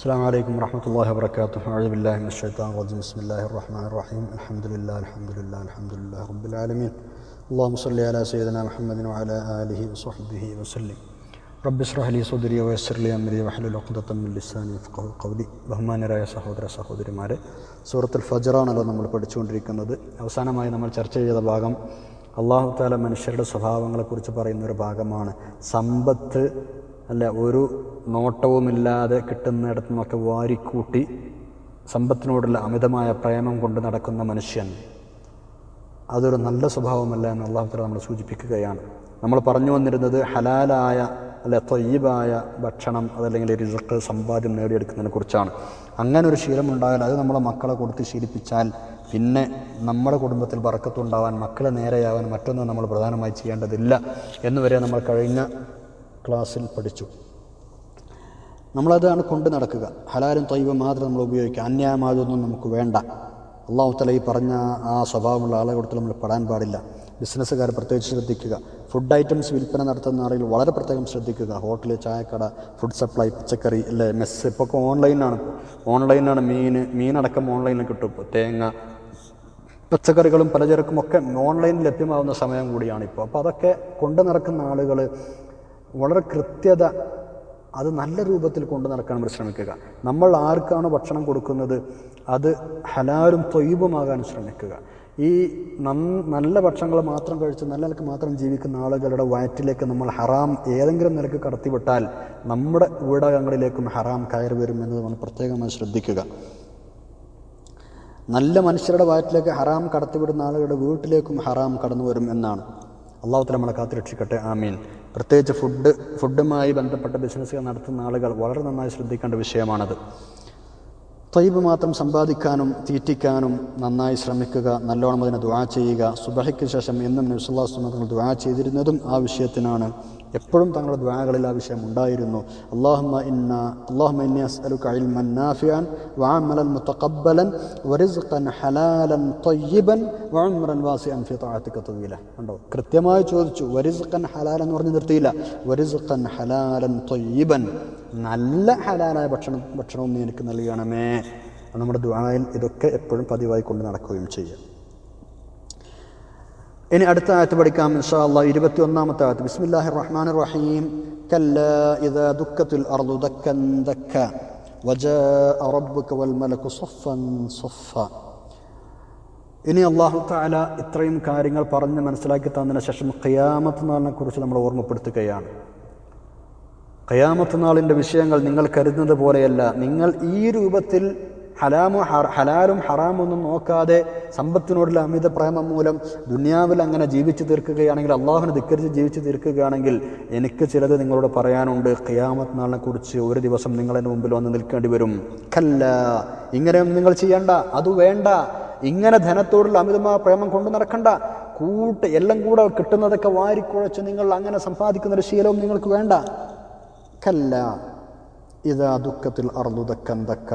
السلام عليكم ورحمة الله وبركاته أعوذ بالله من الشيطان الرجيم بسم الله الرحمن الرحيم الحمد لله الحمد لله الحمد لله رب العالمين اللهم صل على سيدنا محمد وعلى آله وصحبه وسلم رب اشرح لي صدري ويسر لي أمري واحلل عقدة من لساني يفقهوا قولي ബഹുമാനരായ സഹോദര സഹോദരിമാരെ സൂറത്തുൽ ഫജറാണല്ലോ നമ്മൾ പഠിച്ചുകൊണ്ടിരിക്കുന്നത് അവസാനമായി നമ്മൾ ചർച്ച ചെയ്ത ഭാഗം അള്ളാഹു താല മനുഷ്യരുടെ സ്വഭാവങ്ങളെക്കുറിച്ച് പറയുന്ന ഒരു ഭാഗമാണ് സമ്പത്ത് അല്ല ഒരു നോട്ടവുമില്ലാതെ കിട്ടുന്നിടത്തു നിന്നൊക്കെ വാരിക്കൂട്ടി സമ്പത്തിനോടുള്ള അമിതമായ പ്രേമം കൊണ്ട് നടക്കുന്ന മനുഷ്യൻ അതൊരു നല്ല സ്വഭാവമല്ല എന്ന് അള്ളാഹുത്തല നമ്മൾ സൂചിപ്പിക്കുകയാണ്. നമ്മൾ പറഞ്ഞു വന്നിരുന്നത് ഹലാലായ അല്ലെ തൊയ്യബായ ഭക്ഷണം അതല്ലെങ്കിൽ റിസക്ക് സമ്പാദ്യം നേടിയെടുക്കുന്നതിനെ കുറിച്ചാണ്. അങ്ങനെ ഒരു ശീലമുണ്ടായാൽ അത് നമ്മളെ മക്കളെ കൊടുത്ത് ശീലിപ്പിച്ചാൽ പിന്നെ നമ്മുടെ കുടുംബത്തിൽ വറക്കത്തുണ്ടാവാൻ മക്കളെ നേരെയാവാൻ മറ്റൊന്നും നമ്മൾ പ്രധാനമായി ചെയ്യേണ്ടതില്ല എന്നുവരെ നമ്മൾ കഴിഞ്ഞ ക്ലാസ്സിൽ പഠിച്ചു. നമ്മളതാണ് കൊണ്ട് നടക്കുക. ഹലാലും തൈവം മാത്രം നമ്മൾ ഉപയോഗിക്കുക. അന്യായമായതൊന്നും നമുക്ക് വേണ്ട. അള്ളാഹു തല ഈ പറഞ്ഞ ആ സ്വഭാവമുള്ള ആളെ കൊടുത്ത് നമ്മൾ പെടാൻ പാടില്ല. ബിസിനസ്സുകാർ പ്രത്യേകിച്ച് ശ്രദ്ധിക്കുക. ഫുഡ് ഐറ്റംസ് വിൽപ്പന നടത്തുന്ന ആളുകൾ വളരെ പ്രത്യേകം ശ്രദ്ധിക്കുക. ഹോട്ടൽ ചായക്കട ഫുഡ് സപ്ലൈ പച്ചക്കറി അല്ലേ? മെസ്സ് ഇപ്പോൾ ഒക്കെ ഓൺലൈനാണ് ഓൺലൈനാണ് മീൻ മീനടക്കം ഓൺലൈനിൽ കിട്ടും. ഇപ്പോൾ തേങ്ങ പച്ചക്കറികളും പലചരക്കും ഒക്കെ ഓൺലൈനിൽ ലഭ്യമാവുന്ന സമയം കൂടിയാണ് ഇപ്പോൾ അപ്പോൾ അതൊക്കെ കൊണ്ടു നടക്കുന്ന ആളുകൾ വളരെ കൃത്യത അത് നല്ല രൂപത്തിൽ കൊണ്ടു നടക്കാൻ നമ്മൾ ശ്രമിക്കുക നമ്മൾ ആർക്കാണ് ഭക്ഷണം കൊടുക്കുന്നത് അത് ഹലാലും തൊയ്ബുമാകാൻ ശ്രമിക്കുക. ഈ നല്ല ഭക്ഷണങ്ങൾ മാത്രം കഴിച്ച് നല്ല നിലയ്ക്ക് മാത്രം ജീവിക്കുന്ന ആളുകളുടെ വയറ്റിലേക്ക് നമ്മൾ ഹറാം ഏതെങ്കിലും നിലയ്ക്ക് കടത്തിവിട്ടാൽ നമ്മുടെ വീടകങ്ങളിലേക്കും ഹറാം കയറി വരും എന്നത് നമ്മൾ പ്രത്യേകമായി ശ്രദ്ധിക്കുക. നല്ല മനുഷ്യരുടെ വയറ്റിലേക്ക് ഹറാം കടത്തിവിടുന്ന ആളുകളുടെ വീട്ടിലേക്കും ഹറാം കടന്നു വരും എന്നാണ്. അള്ളാഹുത്തല നമ്മളെ കാത്തുരക്ഷിക്കട്ടെ ആമീൻ. പ്രത്യേകിച്ച് ഫുഡ് ഫുഡുമായി ബന്ധപ്പെട്ട ബിസിനസ്സുകൾ നടത്തുന്ന ആളുകൾ വളരെ നന്നായി ശ്രദ്ധിക്കേണ്ട വിഷയമാണത്. തൊയ്ബ് മാത്രം സമ്പാദിക്കാനും തീറ്റിക്കാനും നന്നായി ശ്രമിക്കുക നല്ലോണം അതിനെ ദ്വാ ചെയ്യുക സുബഹയ്ക്ക് ശേഷം എന്നും നബ്സുല്ലാസ് തങ്ങൾ ദ്വാ ചെയ്തിരുന്നതും ആ വിഷയത്തിനാണ് എപ്പോഴും തങ്ങളുടെ ദ്വാകളിൽ ആ വിഷയം ഉണ്ടായിരുന്നു. അള്ളാഹുമ ഇന്ന അള്ളാഹുമ ഇന്നി അസ്അലുക ഇൽമൻ നാഫിഅൻ വഅമലൻ മുതഖബ്ബലൻ വറിസ്ഖൻ ഹലാലൻ ത്വയ്യിബൻ വഉംറൻ വാസിഅൻ ഫി തആതിക തവീല. കണ്ടോ? കൃത്യമായി ചോദിച്ചു വറിസ്ഖൻ ഹലാലൻ എന്ന് പറഞ്ഞ് നിർത്തിയില്ല. വറിസ്ഖൻ ഹലാലൻ ത്വയ്യിബൻ നല്ല ഹലാലായ ഭക്ഷണം ഭക്ഷണവും നീ എനിക്ക് നൽകണമേ. നമ്മുടെ ദ്വായിൽ ഇതൊക്കെ എപ്പോഴും പതിവായി കൊണ്ട് നടക്കുകയും ചെയ്യാം. ഇനി അടുത്ത ആയത്ത് പഠിക്കാം ഇൻഷാ ഇരുപത്തി ഒന്നാമത്തെ ആയത്ത്. ബിസ്മില്ലാഹി റഹ്മാൻ റഹീം കല്ല ഇത് ദുഃഖത്തിൽ അർദു ദക്കൻ ദക്ക. وجاء ربك والملك صفا സഫ ഇനി അള്ളാഹു താല ഇത്രയും കാര്യങ്ങൾ പറഞ്ഞ് മനസ്സിലാക്കി തന്നതിന് ശേഷം ഖിയാമത്ത് നാളിനെ കുറിച്ച് നമ്മൾ ഓർമ്മപ്പെടുത്തുകയാണ്. ഖയാമത്ത് നാളിന്റെ വിഷയങ്ങൾ നിങ്ങൾ കരുതുന്നത് പോലെയല്ല. നിങ്ങൾ ഈ രൂപത്തിൽ ഹലാമോ ഹലാലും ഹറാമൊന്നും നോക്കാതെ സമ്പത്തിനോടുള്ള അമിത പ്രേമം മൂലം ദുനിയാവിൽ അങ്ങനെ ജീവിച്ചു തീർക്കുകയാണെങ്കിൽ അള്ളാഹുവിനെ ധിക്കരിച്ച് ജീവിച്ചു തീർക്കുകയാണെങ്കിൽ എനിക്ക് ചിലത് നിങ്ങളോട് പറയാനുണ്ട്. ഖിയാമത്ത് നാളിനെ കുറിച്ച് ഒരു ദിവസം നിങ്ങളെന്റെ മുമ്പിൽ വന്ന് നിൽക്കേണ്ടി വരും. കല്ല ഇങ്ങനെയൊന്നും നിങ്ങൾ ചെയ്യണ്ട. അത് വേണ്ട. ഇങ്ങനെ ധനത്തോടുള്ള അമിതമായ പ്രേമം കൊണ്ടു നടക്കണ്ട. കൂട്ട് എല്ലാം കൂടെ കിട്ടുന്നതൊക്കെ വാരിക്കുഴച്ച് നിങ്ങൾ അങ്ങനെ സമ്പാദിക്കുന്ന ഒരു ശീലവും നിങ്ങൾക്ക് വേണ്ട. കല്ല ഇതാ ദുഃഖത്തിൽ ദക്ക.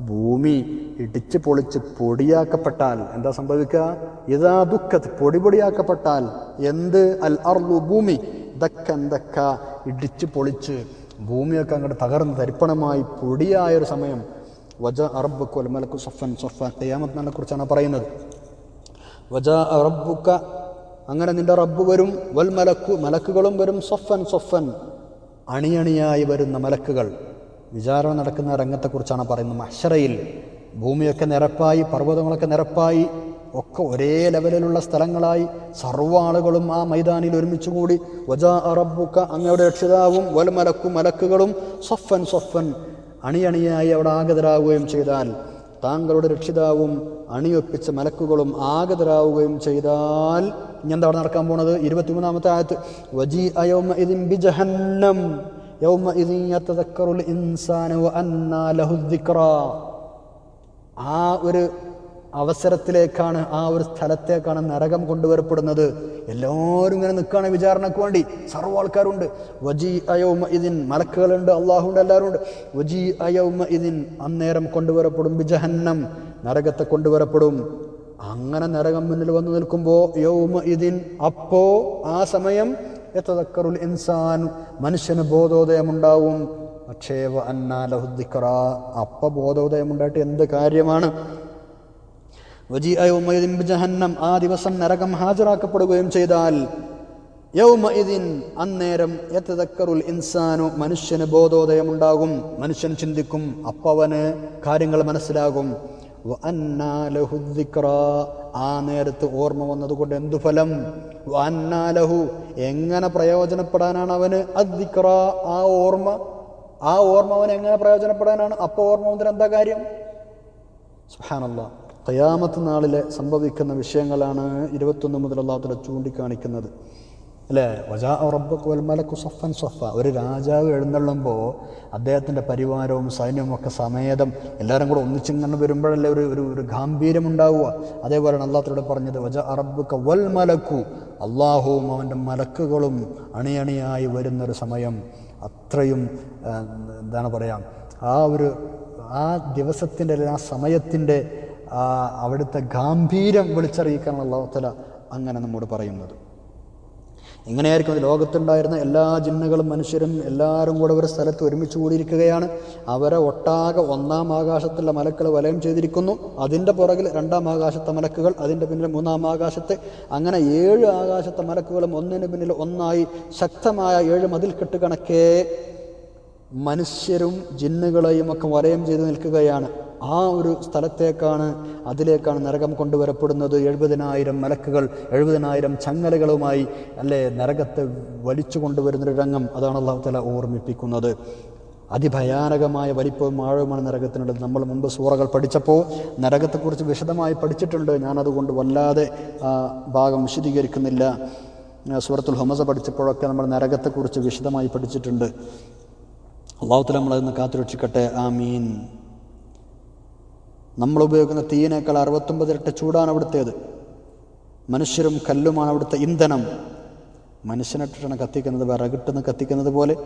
ഭൂമി ഇടിച്ച് പൊളിച്ച് പൊടിയാക്കപ്പെട്ടാൽ എന്താ സംഭവിക്കുക? ഇതാ ദുഃഖത്ത് പൊടി പൊടിയാക്കപ്പെട്ടാൽ എന്ത്? അൽ അർലു ഭൂമി. ദക്കൻ ദക്ക ഇടിച്ച് പൊളിച്ച് ഭൂമിയൊക്കെ അങ്ങോട്ട് തകർന്ന് തരിപ്പണമായി പൊടിയായൊരു സമയം. വജ അറബ് കൊൽമലക്കു സഫൻ സൊഫ കയ്യാമത്തിനെ കുറിച്ചാണ് പറയുന്നത്. വജ അറബുക്ക അങ്ങനെ നിന്റെ റബ്ബ് വരും. വൽ മലക്കു മലക്കുകളും വരും. സൊഫൻ സൊഫൻ. അണിയണിയായി വരുന്ന മലക്കുകൾ. വിചാരണ നടക്കുന്ന രംഗത്തെക്കുറിച്ചാണ് പറയുന്നത്. മഷറയിൽ ഭൂമിയൊക്കെ നിരപ്പായി പർവതങ്ങളൊക്കെ നിരപ്പായി ഒക്കെ ഒരേ ലെവലിലുള്ള സ്ഥലങ്ങളായി സർവ ആളുകളും ആ മൈതാനിൽ ഒരുമിച്ച് കൂടി വജാ അറബുക്ക അങ്ങയുടെ രക്ഷിതാവും വൽമലക്കും മലക്കുകളും സൊഫൻ സൊഫൻ അണിയണിയായി അവിടെ ആഗതരാകുകയും ചെയ്താൽ താങ്കളുടെ രക്ഷിതാവും അണിയൊപ്പിച്ച മലക്കുകളും ആഗതരാവുകയും ചെയ്താൽ ഇനി എന്താ അവിടെ നടക്കാൻ പോണത്? ഇരുപത്തിമൂന്നാമത്തെ ആയത്ത് വജി അയോമ ബിജഹന്നം. ബി ദിക്റാ ആ ഒരു അവസരത്തിലേക്കാണ് ആ ഒരു സ്ഥലത്തേക്കാണ് നരകം കൊണ്ടുവരപ്പെടുന്നത്. എല്ലാവരും ഇങ്ങനെ നിൽക്കുകയാണ് വിചാരണക്ക് വേണ്ടി. സർവ ആൾക്കാരുണ്ട്. വജി അയോമ ഇതിൻ മലക്കുകളുണ്ട് അള്ളാഹുണ്ട് എല്ലാവരും ഉണ്ട് വജി അയോമ ഇതിൻ അന്നേരം കൊണ്ടുവരപ്പെടും ബിജഹന്നം. നരകത്തെ കൊണ്ടുവരപ്പെടും. അങ്ങനെ നരകം മുന്നിൽ വന്നു നിൽക്കുമ്പോൾ യൗമ ഇതിൻ അപ്പോ ആ സമയം എത്തതക്കറുൽ ഇൻസാൻ. മനുഷ്യന് ബോധോദയമുണ്ടാവും. പക്ഷേ അന്നാലഹുദ്ദിക്കറ അപ്പ ബോധോദയമുണ്ടായിട്ട് എന്ത് കാര്യമാണ്? വജി ബിജഹന്നം. ആ ദിവസം നരകം ഹാജരാക്കപ്പെടുകയും ചെയ്താൽ യൗമഇദിൻ അന്നേരം യതദക്കറുൽ ഇൻസാനു മനുഷ്യന് ബോധോദയമുണ്ടാകും. മനുഷ്യൻ ചിന്തിക്കും അപ്പവന് കാര്യങ്ങൾ മനസ്സിലാകും. വ അന്നാ ലഹു ദിക്റ. ആ നേരത്ത് ഓർമ്മ വന്നതുകൊണ്ട് എന്തു ഫലം? വന്നാലഹു എങ്ങനെ പ്രയോജനപ്പെടാനാണ് അവന് അദ്ദിക്റ ആ ഓർമ്മ? ആ ഓർമ്മ അവൻ എങ്ങനെ പ്രയോജനപ്പെടാനാണ്? അപ്പൊ ഓർമ്മ വന്നതിന് എന്താ കാര്യം? സുഹാനല്ല കയാമത്ത് നാളിലെ സംഭവിക്കുന്ന വിഷയങ്ങളാണ് ഇരുപത്തൊന്ന് മുതൽ ചൂണ്ടിക്കാണിക്കുന്നത്. അല്ലേ? വജാ റബ്ബക്ക് വൽ മലക്കു സഫൻ സഫ ഒരു രാജാവ് എഴുന്നള്ളുമ്പോൾ അദ്ദേഹത്തിന്റെ പരിവാരവും സൈന്യവും ഒക്കെ സമേതം എല്ലാവരും കൂടെ ഒന്നിച്ചിങ്ങനെ വരുമ്പോഴല്ലേ ഒരു ഒരു ഒരു ഗാംഭീര്യം ഉണ്ടാവുക അതേപോലെയാണ് അള്ളാഹത്തോട് പറഞ്ഞത് വജ അറബുക്ക വൽ മലക്കു. അള്ളാഹുവും അവന്റെ മലക്കുകളും അണിയണിയായി വരുന്നൊരു സമയം. അത്രയും എന്താണ് പറയാം ആ ഒരു ആ ദിവസത്തിന്റെ അല്ലെങ്കിൽ ആ സമയത്തിന്റെ അവിടുത്തെ ഗാംഭീര്യം വിളിച്ചറിയിക്കാനുള്ള അള്ളാഹത്തല അങ്ങനെ നമ്മോട് പറയുന്നത്. ഇങ്ങനെയായിരിക്കും ലോകത്തുണ്ടായിരുന്ന എല്ലാ ജിന്നുകളും മനുഷ്യരും എല്ലാവരും കൂടെ ഒരു സ്ഥലത്ത് ഒരുമിച്ച് കൂടിയിരിക്കുകയാണ്. അവരെ ഒട്ടാകെ ഒന്നാം ആകാശത്തുള്ള മലക്കൾ വലയം ചെയ്തിരിക്കുന്നു. അതിന്റെ പുറകിൽ രണ്ടാം ആകാശത്തെ മലക്കുകൾ അതിന്റെ പിന്നിൽ മൂന്നാം ആകാശത്തെ. അങ്ങനെ ഏഴ് ആകാശത്തെ മലക്കുകളും ഒന്നിന് പിന്നിൽ ഒന്നായി ശക്തമായ ഏഴ് മതിൽക്കെട്ട് കണക്കേ മനുഷ്യരും ജിന്നുകളെയും ഒക്കെ വലയം ചെയ്ത് നിൽക്കുകയാണ്. ആ ഒരു സ്ഥലത്തേക്കാണ് അതിലേക്കാണ് നരകം കൊണ്ടുവരപ്പെടുന്നത്. എഴുപതിനായിരം മലക്കുകൾ എഴുപതിനായിരം ചങ്ങലകളുമായി അല്ലേ നരകത്തെ വലിച്ചു കൊണ്ടുവരുന്നൊരു രംഗം അതാണ് അള്ളാഹു തല ഓർമ്മിപ്പിക്കുന്നത്. അതിഭയാനകമായ വലിപ്പവും ആഴവുമാണ് നരകത്തിനുള്ളത്. നമ്മൾ മുമ്പ് സൂറകൾ പഠിച്ചപ്പോൾ നരകത്തെക്കുറിച്ച് വിശദമായി പഠിച്ചിട്ടുണ്ട്. ഞാനതുകൊണ്ട് വല്ലാതെ ആ ഭാഗം വിശദീകരിക്കുന്നില്ല. സൂറത്തുൽ ഹൊമസ പഠിച്ചപ്പോഴൊക്കെ നമ്മൾ നരകത്തെക്കുറിച്ച് വിശദമായി പഠിച്ചിട്ടുണ്ട്. അള്ളാഹുത്തല നമ്മളതിന്ന് കാത്തുരക്ഷിക്കട്ടെ. ആമീൻ. നമ്മൾ ഉപയോഗിക്കുന്ന തീയിനേക്കാൾ അറുപത്തൊമ്പത് ഇരട്ട ചൂടാണ് അവിടുത്തേത്. മനുഷ്യരും കല്ലുമാണ് അവിടുത്തെ ഇന്ധനം. മനുഷ്യനിട്ടിട്ടാണ് കത്തിക്കുന്നത്. വിറകിട്ടെന്ന് കത്തിക്കുന്നത് പോലെ.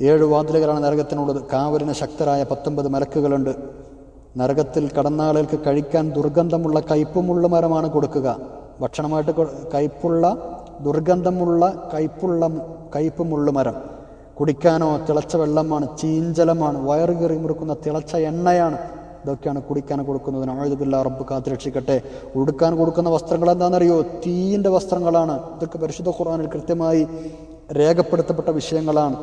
ഏഴ് വാതിലുകളാണ് നരകത്തിനുള്ളത്. കാവലിന് ശക്തരായ പത്തൊമ്പത് മലക്കുകളുണ്ട്. നരകത്തിൽ കടന്നാളുകൾക്ക് കഴിക്കാൻ ദുർഗന്ധമുള്ള കയ്പുമുള്ള മരമാണ് കൊടുക്കുക. ഭക്ഷണമായിട്ട് കയ്പുള്ള ദുർഗന്ധമുള്ള കയ്പുള്ള കയ്പുമുള്ള മരം. കുടിക്കാനോ തിളച്ച വെള്ളമാണ്. ചീഞ്ചലമാണ്. വയറുകീറി മുറുക്കുന്ന തിളച്ച എണ്ണയാണ്. ഇതൊക്കെയാണ് കുടിക്കാൻ കൊടുക്കുന്നത് നഴുതുബില്ല റബ്ബ് കാത്തുരക്ഷിക്കട്ടെ. ഉടുക്കാൻ കൊടുക്കുന്ന വസ്ത്രങ്ങൾ എന്താണെന്നറിയോ? തീയിന്റെ വസ്ത്രങ്ങളാണ്. ഇതൊക്കെ പരിശുദ്ധ ഖുർആനിൽ കൃത്യമായി രേഖപ്പെടുത്തപ്പെട്ട വിഷയങ്ങളാണ്.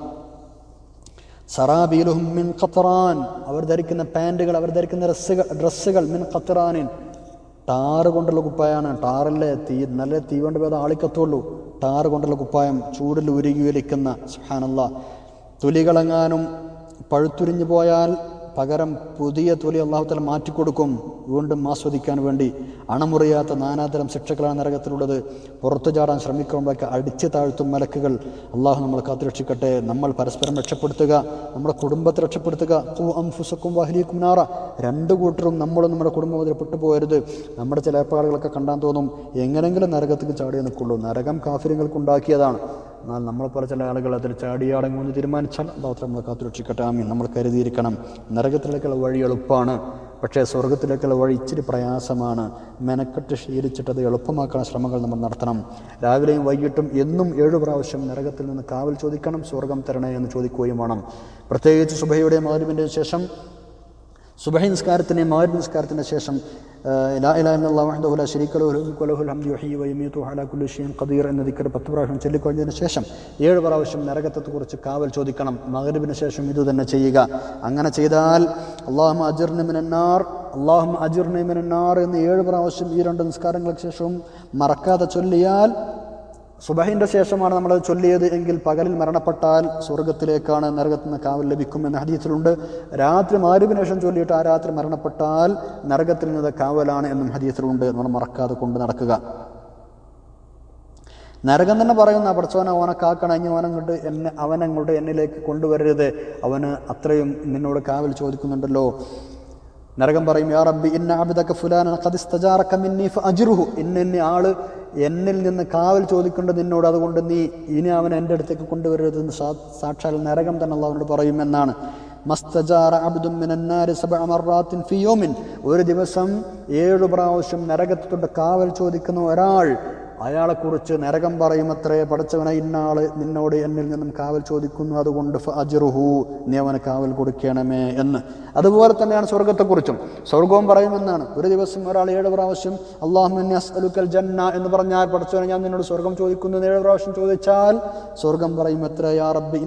സറാബീലുഹും മിൻ ഖത്രാൻ. അവർ ധരിക്കുന്ന പാന്റുകൾ അവർ ധരിക്കുന്ന ഡ്രസ്സുകൾ ഡ്രസ്സുകൾ മിൻ ഖത്തറാനിൻ ടാറ് കൊണ്ടുള്ള കുപ്പായാണ്. ടാറല്ലേ തീ നല്ല തീ കൊണ്ട് പോയത് ആളിക്കത്തുള്ളൂ. ടാറ് കൊണ്ടുള്ള കുപ്പായം ചൂടിൽ ഉരുകി വലിക്കുന്ന സുഹാനല്ല തുലികളങ്ങാനും പഴുത്തുരിഞ്ഞു പോയാൽ പകരം പുതിയ തൊലി അള്ളാഹുത്തല മാറ്റിക്കൊടുക്കും. വീണ്ടും ആസ്വദിക്കാൻ വേണ്ടി അണമുറിയാത്ത നാനാതരം ശിക്ഷകളാണ് നരകത്തിലുള്ളത്. പുറത്തു ചാടാൻ ശ്രമിക്കുമ്പോഴൊക്കെ അടിച്ചു താഴ്ത്തും മലക്കുകൾ. അള്ളാഹു നമ്മൾ കാത്തുരക്ഷിക്കട്ടെ നമ്മൾ പരസ്പരം രക്ഷപ്പെടുത്തുക. നമ്മുടെ കുടുംബത്തെ രക്ഷപ്പെടുത്തുക. ഖു അംഫുസക്കും വഹലിക്കും നാറ. രണ്ട് കൂട്ടരും നമ്മളും നമ്മുടെ കുടുംബം അതിൽ പെട്ടുപോകരുത് നമ്മുടെ ചില ഏർപ്പാടുകളൊക്കെ കണ്ടാൻ തോന്നും. എങ്ങനെങ്കിലും നരകത്തേക്ക് ചാടിയേ നിൽക്കുള്ളൂ. നരകം കാഫര്യങ്ങൾക്ക് ഉണ്ടാക്കിയതാണ്. എന്നാൽ നമ്മളെപ്പോലെ ചില ആളുകൾ അതിൽ ചാടിയാടങ്ങുമെന്ന് തീരുമാനിച്ചാൽ അള്ളാഹു നമ്മളെ കാത്തുരക്ഷിക്കട്ടെ ആമീൻ. നമ്മൾ കരുതിയിരിക്കണം നരകത്തിലേക്കുള്ള വഴി എളുപ്പമാണ് പക്ഷേ സ്വർഗത്തിലേക്കുള്ള വഴി ഇച്ചിരി പ്രയാസമാണ്. മെനക്കെട്ട് ശീലിച്ചിട്ട് അത് എളുപ്പമാക്കാൻ ശ്രമങ്ങൾ നമ്മൾ നടത്തണം. രാവിലെയും വൈകിട്ടും എന്നും ഏഴു പ്രാവശ്യം നരകത്തിൽ നിന്ന് കാവൽ ചോദിക്കണം സ്വർഗം തരണേ എന്ന് ചോദിക്കുകയും വേണം. പ്രത്യേകിച്ച് സുഭയുടെ മാധ്യമത്തിന് ശേഷം സുബഹി നിസ്കാരത്തിന് മാരി നിസ്കാരത്തിന്റെ ശേഷം ലാ ഖദീർ എന്ന ദിക്കർ പത്ത് പ്രാവശ്യം ചൊല്ലിക്കഴിഞ്ഞതിന് ശേഷം ഏഴ് പ്രാവശ്യം നരകത്തെക്കുറിച്ച് കാവൽ ചോദിക്കണം. മഗ്രിബിന് ശേഷം ഇത് തന്നെ ചെയ്യുക. അങ്ങനെ ചെയ്താൽ അള്ളാഹു അജിർനി മിനന്നാർ അള്ളാഹു അജിർനി മിനന്നാർ എന്ന് ഏഴ് പ്രാവശ്യം ഈ രണ്ട് നിസ്കാരങ്ങൾക്ക് ശേഷവും മറക്കാതെ ചൊല്ലിയാൽ സുബഹിന്റെ ശേഷമാണ് നമ്മൾ ചൊല്ലിയത്. എങ്കിൽ പകലിൽ മരണപ്പെട്ടാൽ സ്വർഗത്തിലേക്കാണ് നരകത്തിൽ നിന്ന് കാവൽ ലഭിക്കും എന്ന ഹദീസിലുണ്ട്. രാത്രി മാരുവിന് ശേഷം ചൊല്ലിയിട്ട് ആ രാത്രി മരണപ്പെട്ടാൽ നരകത്തിൽ നിന്ന് കാവലാണ് എന്നും ഹദീസിലുണ്ട് നമ്മൾ മറക്കാതെ കൊണ്ട് നടക്കുക. നരകം തന്നെ പറയുന്ന പഠിച്ചവനെ ഓനെ കാക്കണം ഇനി ഓനങ്ങോട്ട് എന്നെ അവനങ്ങോട്ട് എന്നിലേക്ക് കൊണ്ടുവരരുത്. അവന് അത്രയും നിന്നോട് കാവൽ ചോദിക്കുന്നുണ്ടല്ലോ. നരകം പറയും യാ റബ്ബി ഇന്ന അബിദക്ക ഫുലാന ഖദ് ഇസ്തജാറക മിന്നി ഫഅജ്റുഹു ഇന്ന ആൾ എന്നിൽ നിന്ന് കാവൽ ചോദിക്കേണ്ടത് നിന്നോട് അതുകൊണ്ട് നീ ഇനി അവൻ എന്റെ അടുത്തേക്ക് കൊണ്ടുവരരുതെന്ന് സാക്ഷാൽ നരകം തന്നെ അള്ളാഹുവിനോട് പറയുമെന്നാണ് മസ്തജാറ അബ്ദും മിനന്നാരി സബഅ മർറാത്തിൻ ഫി യൗമിൻ. ഒരു ദിവസം ഏഴു പ്രാവശ്യം നരകത്തോട് കാവൽ ചോദിക്കുന്ന ഒരാൾ അയാളെക്കുറിച്ച് നരകം പറയുമത്രേ പഠിച്ചവനെ ഇന്നാൾ നിന്നോട് എന്നിൽ നിന്നും കാവൽ ചോദിക്കുന്നു അതുകൊണ്ട് അജിറുഹു നീ അവന് കാവൽ കൊടുക്കണമേ എന്ന്. അതുപോലെ തന്നെയാണ് സ്വർഗത്തെക്കുറിച്ചും സ്വർഗവും പറയുമെന്നാണ്. ഒരു ദിവസം ഒരാൾ ഏഴ് പ്രാവശ്യം അള്ളാഹുൽ ജന്ന എന്ന് പറഞ്ഞാൽ പഠിച്ചവനെ ഞാൻ നിന്നോട് സ്വർഗം ചോദിക്കുന്നു ഏഴ് പ്രാവശ്യം ചോദിച്ചാൽ സ്വർഗം പറയും എത്ര യാ റബ്ബി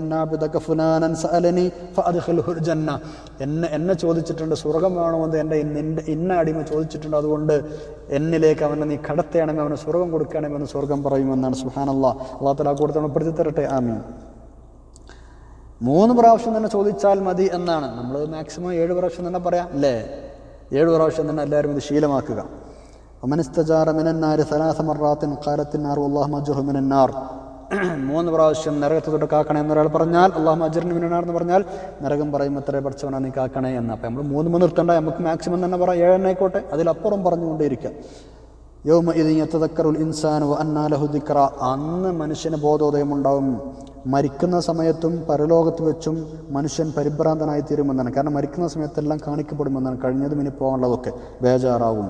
ജന്ന എന്നെ എന്നെ ചോദിച്ചിട്ടുണ്ട് സ്വർഗം വേണമെന്ന് എന്റെ ഇന്ന അടിമ ചോദിച്ചിട്ടുണ്ട് അതുകൊണ്ട് എന്നിലേക്ക് അവനെ നീ കടത്തുകയാണെങ്കിൽ അവന് സ്വർഗം കൊടുക്കണമേ എന്ന് സ്വർഗം പറയുമെന്നാണ് സുഹാനല്ലാ അള്ളാഹു തല കൂടുതൽ ഉൾപ്പെടുത്തി തരട്ടെ. ആമീൻ. മൂന്ന് പ്രാവശ്യം തന്നെ ചോദിച്ചാൽ മതി എന്നാണ്. നമ്മൾ മാക്സിമം ഏഴ് പ്രാവശ്യം തന്നെ പറയാം. അല്ലേ? ഏഴ് പ്രാവശ്യം തന്നെ എല്ലാവരും ഇത് ശീലമാക്കുക. മജുഹു മിനന്നാർ. മൂന്ന് പ്രാവശ്യം നരകത്തെ തൊട്ട് കാക്കണേ എന്നൊരാൾ പറഞ്ഞാൽ അള്ളാഹു അജറിന് മിനാർ എന്ന് പറഞ്ഞാൽ നരകം പറയും എത്ര പഠിച്ചവനാ നീ കാക്കണേ എന്ന്. അപ്പം നമ്മൾ മൂന്ന് മൂന്ന് നിർത്തണ്ട. നമുക്ക് മാക്സിമം തന്നെ പറയാം. ഏഴെണ്ണായിക്കോട്ടെ. അതിലപ്പുറം പറഞ്ഞുകൊണ്ടേയിരിക്കാം. യൗമ ഇത് വ ഇൻസാൻ അന്നാലഹു ദിക്ര അന്ന് മനുഷ്യന് ബോധോദയം ഉണ്ടാവും മരിക്കുന്ന സമയത്തും പരലോകത്ത് വെച്ചും മനുഷ്യൻ പരിഭ്രാന്തനായി തീരുമെന്നാണ് കാരണം മരിക്കുന്ന സമയത്തെല്ലാം കാണിക്കപ്പെടുമെന്നാണ്. കഴിഞ്ഞതും ഇനി പോകാനുള്ളതൊക്കെ ബേജാറാവും.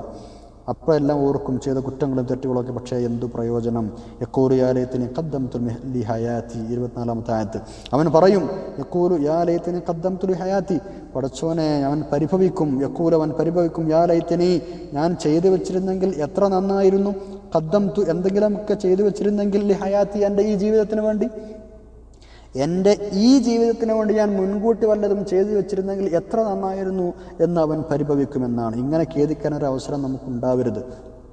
അപ്പോഴെല്ലാം ഓർക്കും ചെയ്ത കുറ്റങ്ങളും തെറ്റുകളൊക്കെ പക്ഷേ എന്തു പ്രയോജനം? യക്കൂറു യാലയത്തിന് കദ്ദം തുലി ഹയാത്തി. ഇരുപത്തിനാലാമത്തെ ആയത്ത്. അവൻ പറയും യക്കൂലു യാലയത്തിന് കദ്ദം തുലി ഹയാത്തി. പടച്ചോനെ അവൻ പരിഭവിക്കും. യക്കൂൽ അവൻ പരിഭവിക്കും. യാലയത്തിനെ ഞാൻ ചെയ്തു വെച്ചിരുന്നെങ്കിൽ എത്ര നന്നായിരുന്നു? കദ്ദം തു എന്തെങ്കിലുമൊക്കെ ചെയ്തു വെച്ചിരുന്നെങ്കിൽ ഹയാത്തി എന്റെ ഈ ജീവിതത്തിന് വേണ്ടി? എന്റെ ഈ ജീവിതത്തിന് വേണ്ടി ഞാൻ മുൻകൂട്ടി വല്ലതും ചെയ്തു വെച്ചിരുന്നെങ്കിൽ എത്ര നന്നായിരുന്നു എന്ന് അവൻ പരിഭവിക്കുമെന്നാണ്. ഇങ്ങനെ ഖേദിക്കാൻ ഒരു അവസരം നമുക്കുണ്ടാവരുത്.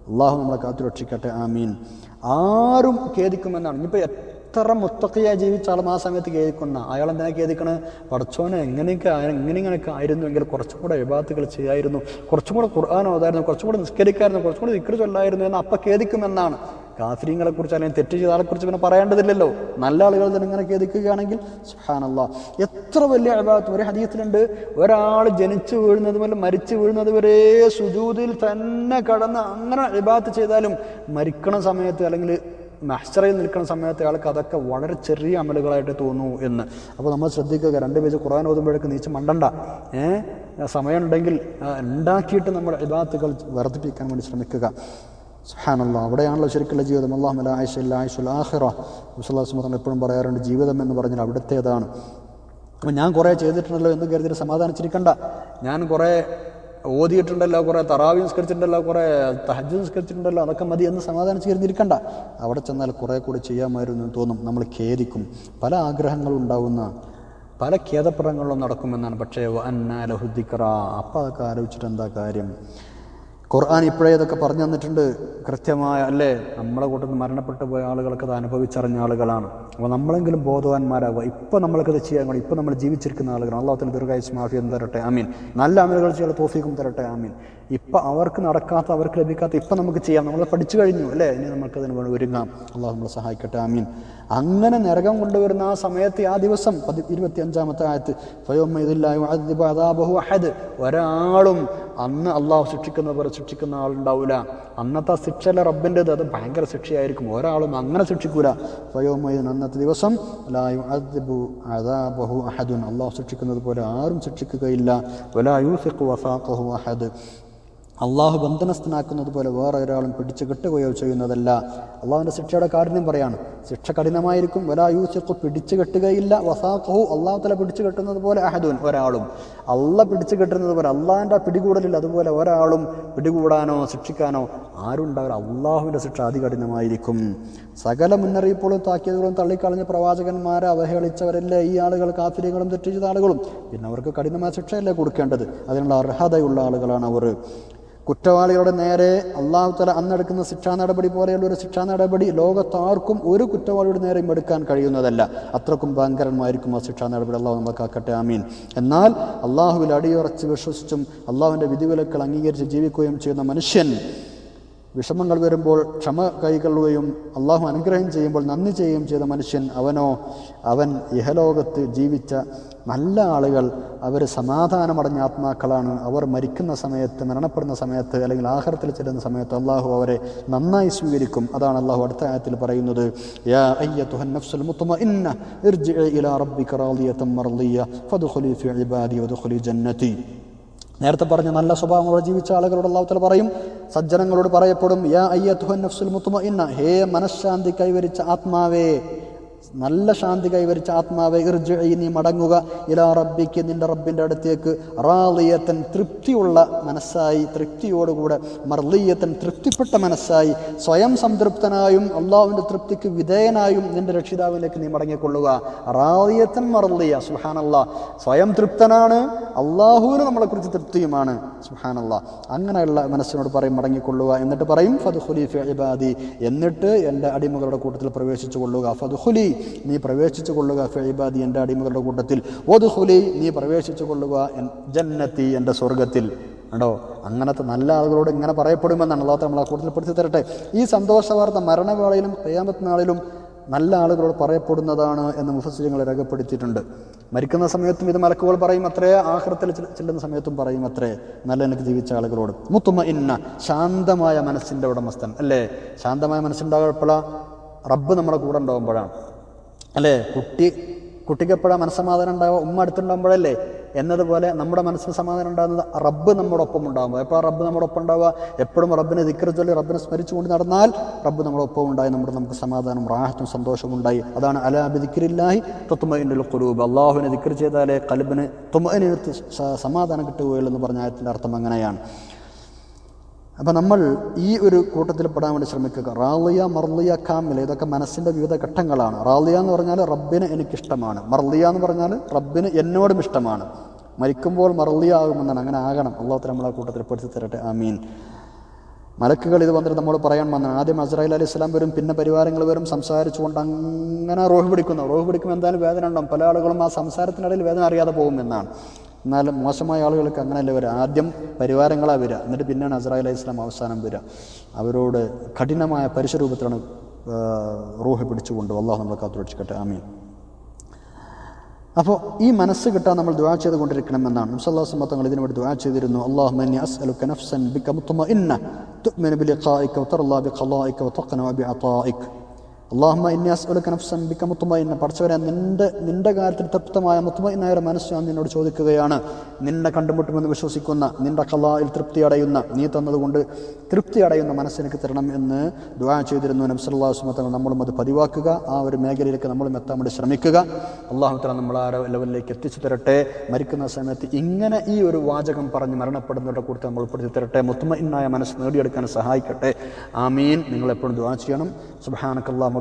അള്ളാഹു നമ്മളെ കാത്തു രക്ഷിക്കട്ടെ ആ മീൻ ആരും ഖേദിക്കുമെന്നാണ്. ഇനിയിപ്പോൾ എത്ര മുത്തക്കയായി ജീവിച്ച ആളും ആ സമയത്ത് ഖേദിക്കുന്ന അയാൾ എന്തിനാ ഖേദിക്കണത് പഠിച്ചോനെ എങ്ങനെയൊക്കെ എങ്ങനെയൊക്കെ ആയിരുന്നുവെങ്കിൽ കുറച്ചും കൂടെ വിവാദത്തുകൾ ചെയ്യായിരുന്നു. കുറച്ചും കൂടെ ഖുർആൻ അതായിരുന്നു കുറച്ചും കൂടെ നിസ്കരിക്കായിരുന്നു. കുറച്ചും കൂടെ ഇക്കറി ചൊല്ലായിരുന്നു എന്ന് അപ്പം ഖേദിക്കുമെന്നാണ്. കാഫര്യങ്ങളെ കുറിച്ച് അല്ലെങ്കിൽ തെറ്റ് ചെയ്ത ആളെ കുറിച്ച് പിന്നെ പറയേണ്ടതില്ലല്ലോ. നല്ല ആളുകൾ തന്നെ ഇങ്ങനെ കേൾക്കുകയാണെങ്കിൽ സുഹാനല്ല എത്ര വലിയ അഭാഗത്ത് ഒരു ഹദീസിലുണ്ട് ഒരാൾ ജനിച്ചു വീഴുന്നത് മുതൽ മരിച്ചു വീഴുന്നത് വരെ സുജൂതിൽ തന്നെ കടന്ന് അങ്ങനെ ഇബാത്ത് ചെയ്താലും മരിക്കണ സമയത്ത് അല്ലെങ്കിൽ മഹ്സറയിൽ നിൽക്കുന്ന സമയത്ത് അയാൾക്ക് അതൊക്കെ വളരെ ചെറിയ അമലുകളായിട്ട് തോന്നൂ എന്ന്. അപ്പോൾ നമ്മൾ ശ്രദ്ധിക്കുക രണ്ട് പേജ് ഖുറാൻ ഓതുമ്പോഴേക്ക് നീച്ച് മണ്ടണ്ട. ഏഹ് സമയമുണ്ടെങ്കിൽ ഉണ്ടാക്കിയിട്ട് നമ്മുടെ ഇബാത്തുകൾ വർദ്ധിപ്പിക്കാൻ വേണ്ടി ശ്രമിക്കുക. സുഹാനല്ല അവിടെയാണല്ലോ ശരിക്കുള്ള ജീവിതം. അള്ളാഹു ഇല്ല ആയിഷുൽ ആഹിറ മുസ്ലാസ്മതങ്ങൾ എപ്പോഴും പറയാറുണ്ട് ജീവിതം എന്ന് പറഞ്ഞാൽ അവിടുത്തേതാണ്. അപ്പം ഞാൻ കുറേ ചെയ്തിട്ടുണ്ടല്ലോ എന്ന് കരുതിയിട്ട് സമാധാനിച്ചിരിക്കണ്ട. ഞാൻ കുറേ ഓതിയിട്ടുണ്ടല്ലോ കുറേ തറാവി നിസ്കരിച്ചിട്ടുണ്ടല്ലോ കുറേ തഹജ് നിസ്കരിച്ചിട്ടുണ്ടല്ലോ അതൊക്കെ മതി എന്ന് സമാധാനിച്ച് കരുതിയിരിക്കണ്ട. അവിടെ ചെന്നാൽ കുറേ കൂടി ചെയ്യാമായിരുന്നു എന്ന് തോന്നും. നമ്മൾ ഖേദിക്കും. പല ആഗ്രഹങ്ങളും ഉണ്ടാവുന്ന പല ഖേദപ്രദങ്ങളിലും നടക്കുമെന്നാണ്. പക്ഷേ അന്നാലഹുദ്ദിക്കറ അപ്പം അതൊക്കെ ആലോചിച്ചിട്ട് എന്താ കാര്യം? ഖുർആൻ ഇപ്പോഴേ ഇതൊക്കെ പറഞ്ഞു തന്നിട്ടുണ്ട്. കൃത്യമായ അല്ലേ? നമ്മളെ കൂട്ടത്തിൽ മരണപ്പെട്ടു പോയ ആളുകളൊക്കെ അത് അനുഭവിച്ചറിഞ്ഞ ആളുകളാണ്. അപ്പോൾ നമ്മളെങ്കിലും ബോധവാന്മാരാവുക. ഇപ്പോൾ നമ്മൾക്കത് ചെയ്യാൻ കൂടി ഇപ്പോൾ നമ്മൾ ജീവിച്ചിരിക്കുന്ന ആളുകളാണ്. അള്ളാഹത്തിന് ദീർഘായുസ് മാഫിയും തരട്ടെ. ആമീൻ. നല്ല അമലുകൾ ചെയ്യാൻ തോഫിക്കും തരട്ടെ. ആമീൻ. ഇപ്പം അവർക്ക് നടക്കാത്ത അവർക്ക് ലഭിക്കാത്ത ഇപ്പം നമുക്ക് ചെയ്യാം. നമ്മൾ പഠിച്ചു കഴിഞ്ഞു അല്ലേ? ഇനി നമുക്ക് അതിന് വേണ്ടി ഒരുങ്ങാം. അള്ളാഹു നമ്മളെ സഹായിക്കട്ടെ. ആമീൻ. അങ്ങനെ നരകം കൊണ്ടുവരുന്ന ആ സമയത്ത് ആ ദിവസം പതി ഇരുപത്തി അഞ്ചാമത്തെ ആയത്ത് അഹദ്. ഒരാളും അന്ന് അള്ളാഹു ശിക്ഷിക്കുന്നവർ ശിക്ഷിക്കുന്ന ആളുണ്ടാവില്ല അന്നത്തെ ശിക്ഷയിലെ റബ്ബിന്റെത്. അത് ഭയങ്കര ശിക്ഷയായിരിക്കും. ഒരാളും അങ്ങനെ ശിക്ഷിക്കൂല. ഫയോമൈദിൻ അന്നത്തെ ദിവസം അദാബഹു അഹദുൻ. അള്ളാഹു ശിക്ഷിക്കുന്നത് പോലെ ആരും ശിക്ഷിക്കുകയില്ല. വസാഖഹു അഹദ്. അള്ളാഹു ബന്ധനസ്ഥനാക്കുന്നത് പോലെ വേറെ ഒരാളും പിടിച്ചു കെട്ടുകയോ ചെയ്യുന്നതല്ല. അള്ളാഹുവിന്റെ ശിക്ഷയുടെ കാഠിന്യം പറയാണ് ശിക്ഷ കഠിനമായിരിക്കും. ഒരാ യൂസിഖു പിടിച്ചു കെട്ടുകയില്ല. വസാഖഹു അള്ളാഹു തല പിടിച്ചു കെട്ടുന്നത് പോലെ അഹദുൻ ഒരാളും. അള്ള പിടിച്ചു കെട്ടുന്നത് പോലെ അള്ളാഹിന്റെ പിടികൂടലിൽ അതുപോലെ ഒരാളും പിടികൂടാനോ ശിക്ഷിക്കാനോ ആരുണ്ടാവില്ല. അള്ളാഹുവിന്റെ ശിക്ഷ അതികഠിനമായിരിക്കും. സകല മുന്നറിയിപ്പുകളും താക്കിയതുകളും തള്ളിക്കളഞ്ഞ പ്രവാചകന്മാരെ അവഹേളിച്ചവരല്ലേ ഈ ആളുകൾ? കാഫര്യങ്ങളും തെറ്റിച്ചത് ആളുകളും. പിന്നെ അവർക്ക് കഠിനമായ ശിക്ഷയല്ലേ കൊടുക്കേണ്ടത്? അതിനുള്ള അർഹതയുള്ള ആളുകളാണ് അവർ. കുറ്റവാളികളുടെ നേരെ അള്ളാഹു തല അന്നെടുക്കുന്ന ശിക്ഷാ നടപടി പോലെയുള്ള ഒരു ശിക്ഷാ നടപടി ലോകത്താർക്കും ഒരു കുറ്റവാളിയുടെ നേരെയും എടുക്കാൻ കഴിയുന്നതല്ല. അത്രക്കും ഭയങ്കരമായിരിക്കും ആ ശിക്ഷാ നടപടി. അള്ളാഹു നമുക്കാക്കട്ടെ ആമീൻ. എന്നാൽ അള്ളാഹുവിൽ അടിയുറച്ച് വിശ്വസിച്ചും അള്ളാഹുവിന്റെ വിധിവിലക്കൾ അംഗീകരിച്ച് ജീവിക്കുകയും ചെയ്യുന്ന മനുഷ്യൻ വിഷമങ്ങൾ വരുമ്പോൾ ക്ഷമ കൈകൊള്ളുകയും അള്ളാഹു അനുഗ്രഹം ചെയ്യുമ്പോൾ നന്ദി ചെയ്യുകയും ചെയ്ത മനുഷ്യൻ അവനോ അവൻ ഇഹലോകത്ത് ജീവിച്ച നല്ല ആളുകൾ അവർ സമാധാനമടഞ്ഞ ആത്മാക്കളാണ്. അവർ മരിക്കുന്ന സമയത്ത് മരണപ്പെടുന്ന സമയത്ത് അല്ലെങ്കിൽ ആഹാരത്തിൽ ചെല്ലുന്ന സമയത്ത് അള്ളാഹു അവരെ നന്നായി സ്വീകരിക്കും. അതാണ് അള്ളാഹു അടുത്ത ആയത്തിൽ പറയുന്നത് ഇലാ നേരത്തെ പറഞ്ഞ നല്ല സ്വഭാവങ്ങളോട് ജീവിച്ച ആളുകളോട് അള്ളാഹുത്തല പറയും സജ്ജനങ്ങളോട് പറയപ്പെടും യാ അയ്യത്തുഹൻ നഫ്സുൽ മുത്മഇന്ന ഹേ മനഃശാന്തി കൈവരിച്ച ആത്മാവേ നല്ല ശാന്തി കൈവരിച്ച ആത്മാവെ ഇർജിഇ നീ മടങ്ങുക ഇലാ റബ്ബിക്ക് നിന്റെ റബ്ബിന്റെ അടുത്തേക്ക്. റാളിയത്തൻ തൃപ്തിയുള്ള മനസ്സായി തൃപ്തിയോടുകൂടെ മർലീയത്തൻ തൃപ്തിപ്പെട്ട മനസ്സായി സ്വയം സംതൃപ്തനായും അള്ളാഹുവിന്റെ തൃപ്തിക്ക് വിധേയനായും നിന്റെ രക്ഷിതാവിലേക്ക് നീ മടങ്ങിക്കൊള്ളുക. റാളിയത്തൻ മർലിയ സുഹാനല്ല സ്വയം തൃപ്തനാണ് അള്ളാഹുവിന് നമ്മളെക്കുറിച്ച് തൃപ്തിയുമാണ് സുഹാനല്ല അങ്ങനെയുള്ള മനസ്സിനോട് പറയും മടങ്ങിക്കൊള്ളുക. എന്നിട്ട് പറയും ഫതുഹുലി ഫി ഇബാദി. എന്നിട്ട് എന്റെ അടിമകളുടെ കൂട്ടത്തിൽ പ്രവേശിച്ചു കൊള്ളുക ഫദ്ഹുലി നീ പ്രവേശിച്ചു കൊള്ളുക ഫെയ്ബാദി എന്റെ അടിമകളുടെ കൂട്ടത്തിൽ. ഒദ്ഹുലി നീ പ്രവേശിച്ചു കൊള്ളുക ജന്നത്തി എന്റെ സ്വർഗത്തിൽ ഉണ്ടോ അങ്ങനത്തെ നല്ല ആളുകളോട് ഇങ്ങനെ പറയപ്പെടുമെന്നാണ് അല്ലാത്ത നമ്മളെ കൂട്ടത്തിൽ പെടുത്തി തരട്ടെ. ഈ സന്തോഷവാർത്ത മരണവേളയിലും കയ്യാമത്ത് നാളിലും നല്ല ആളുകളോട് പറയപ്പെടുന്നതാണ് എന്ന് മുഫസ്സിലിങ്ങൾ രേഖപ്പെടുത്തിയിട്ടുണ്ട്. മരിക്കുന്ന സമയത്തും ഇത് മലക്കുകൾ പറയും അത്രേ ആഹൃത്തിൽ ചെല്ലുന്ന സമയത്തും പറയും അത്രേ. നല്ല എനിക്ക് ജീവിച്ച ആളുകളോട്. മുത്തുമ ഇന്ന ശാന്തമായ മനസ്സിന്റെ ഉടമസ്ഥൻ. അല്ലേ? ശാന്തമായ മനസ്സുണ്ടാകുമ്പോഴാണ് റബ്ബ് നമ്മുടെ കൂടെ ഉണ്ടാകുമ്പോഴാണ് അല്ലേ? കുട്ടി കുട്ടിക്ക് എപ്പോഴാണ് മനസ്സമാധാനം ഉണ്ടാവുക? ഉമ്മ അടുത്തുണ്ടാകുമ്പോഴല്ലേ എന്നതുപോലെ നമ്മുടെ മനസ്സിന് സമാധാനം ഉണ്ടാകുന്നത് റബ്ബ് നമ്മുടെ ഒപ്പം ഉണ്ടാകുമ്പോൾ എപ്പോഴാണ് റബ്ബ് നമ്മുടെ ഒപ്പം ഉണ്ടാവുക? എപ്പോഴും റബ്ബിനെ ദിക്കറ് ചൊല്ലി റബ്ബിനെ സ്മരിച്ചുകൊണ്ട് നടന്നാൽ റബ്ബ് നമ്മുടെ ഒപ്പം ഉണ്ടായി നമ്മുടെ നമുക്ക് സമാധാനം റാഹത്തും സന്തോഷവും ഉണ്ടായി. അതാണ് അലാബി ദിക്രില്ലാഹി തൊത്തുമൈന്റെ കുലൂബ് അള്ളാഹുവിനെ ദിക്കർ ചെയ്താലേ കൽബിന് തുമ്മനെ സമാധാനം കിട്ടുകയുള്ളൂ എന്ന് പറഞ്ഞ ആയത്തിന്റെ അർത്ഥം അങ്ങനെയാണ്. അപ്പം നമ്മൾ ഈ ഒരു കൂട്ടത്തിൽ പെടാൻ വേണ്ടി ശ്രമിക്കുക. റാളിയ മർലിയ കാമില ഇതൊക്കെ മനസ്സിന്റെ വിവിധ ഘട്ടങ്ങളാണ്. റാളിയ എന്ന് പറഞ്ഞാൽ റബ്ബിന് എനിക്കിഷ്ടമാണ്. മർലിയ എന്ന് പറഞ്ഞാൽ റബ്ബിന് എന്നോടും ഇഷ്ടമാണ്. മരിക്കുമ്പോൾ മർലിയ ആകുമെന്നാണ്. അങ്ങനെ ആകണം. അള്ളാഹു നമ്മളെ കൂട്ടത്തിൽ പെടുത്തി തരട്ടെ. ആമീൻ. മലക്കുകൾ ഇത് വന്നിട്ട് നമ്മൾ പറയാൻ വന്നാണ് ആദ്യം അസ്രായിൽ അലി ഇസ്ലാം വരും പിന്നെ പരിവാരങ്ങൾ വരും. സംസാരിച്ചുകൊണ്ട് അങ്ങനെ റോഹ് പിടിക്കുന്നു. റോഹ് പിടിക്കുമ്പോൾ എന്തായാലും വേദന ഉണ്ടാവും. പല ആളുകളും ആ സംസാരത്തിനിടയിൽ വേദന അറിയാതെ പോകും എന്നാൽ മോശമായ ആളുകൾക്ക് അങ്ങനെയല്ല വരിക? ആദ്യം പരിവാരങ്ങളാണ് വരിക. എന്നിട്ട് പിന്നെയാണ് അസ്രായിൽ അലൈഹി ഇസ്ലാം അവസാനം വരിക. അവരോട് കഠിനമായ പരുഷരൂപത്തിലാണ് രൂപത്തിലാണ് റൂഹ് പിടിച്ചുകൊണ്ട് അള്ളാഹു നമ്മളെ കാത്തുരക്ഷിക്കട്ടെ. ആമീൻ. അപ്പോൾ ഈ മനസ്സ് കിട്ടാൻ നമ്മൾ ദുആ ചെയ്തുകൊണ്ടിരിക്കണമെന്നാണ് മുസല്ലാസ് തങ്ങൾ ഇതിനു വേണ്ടി ദുവാ ചെയ്തിരുന്നു. അള്ളാഹു മന്നി അസ്അലുക നഫ്സൻ ബിക മുത്മഇന്ന. തുഅ്മിനു ബിലിഖാഇക അള്ളാഹുമ്മ ഇന്നി അസ്ബലക്ക് നഫ്സൻ ബിക മുത്മഇന്ന. പഠിച്ചവരെ നിന്റെ നിന്റെ കാര്യത്തിൽ തൃപ്തമായ ഒരു മനസ്സ് ഞാൻ നിന്നോട് ചോദിക്കുകയാണ്. നിന്നെ കണ്ടുമുട്ടുമെന്ന് വിശ്വസിക്കുന്ന നിന്റെ കലായിൽ തൃപ്തി അടയുന്ന നീ തന്നതുകൊണ്ട് തൃപ്തി അടയുന്ന മനസ്സെനിക്ക് തരണം എന്ന് ദുവാ ചെയ്തിരുന്നു നബ്സല്ലാസ്മ തങ്ങൾ നമ്മളും അത് പതിവാക്കുക ആ ഒരു മേഖലയിലേക്ക് നമ്മളും എത്താൻ വേണ്ടി ശ്രമിക്കുക. അള്ളാഹു തല നമ്മൾ ആ ലെവലിലേക്ക് എത്തിച്ചു തരട്ടെ. മരിക്കുന്ന സമയത്ത് ഇങ്ങനെ ഈ ഒരു വാചകം പറഞ്ഞ് മരണപ്പെടുന്നവരുടെ കൂട്ടത്തിൽ നമ്മൾ ഉൾപ്പെടുത്തി തരട്ടെ. മുത്തുമഇന്നായ മനസ്സ് നേടിയെടുക്കാൻ സഹായിക്കട്ടെ. ആമീൻ. ദുവാ ചെയ്യണം. ദുആ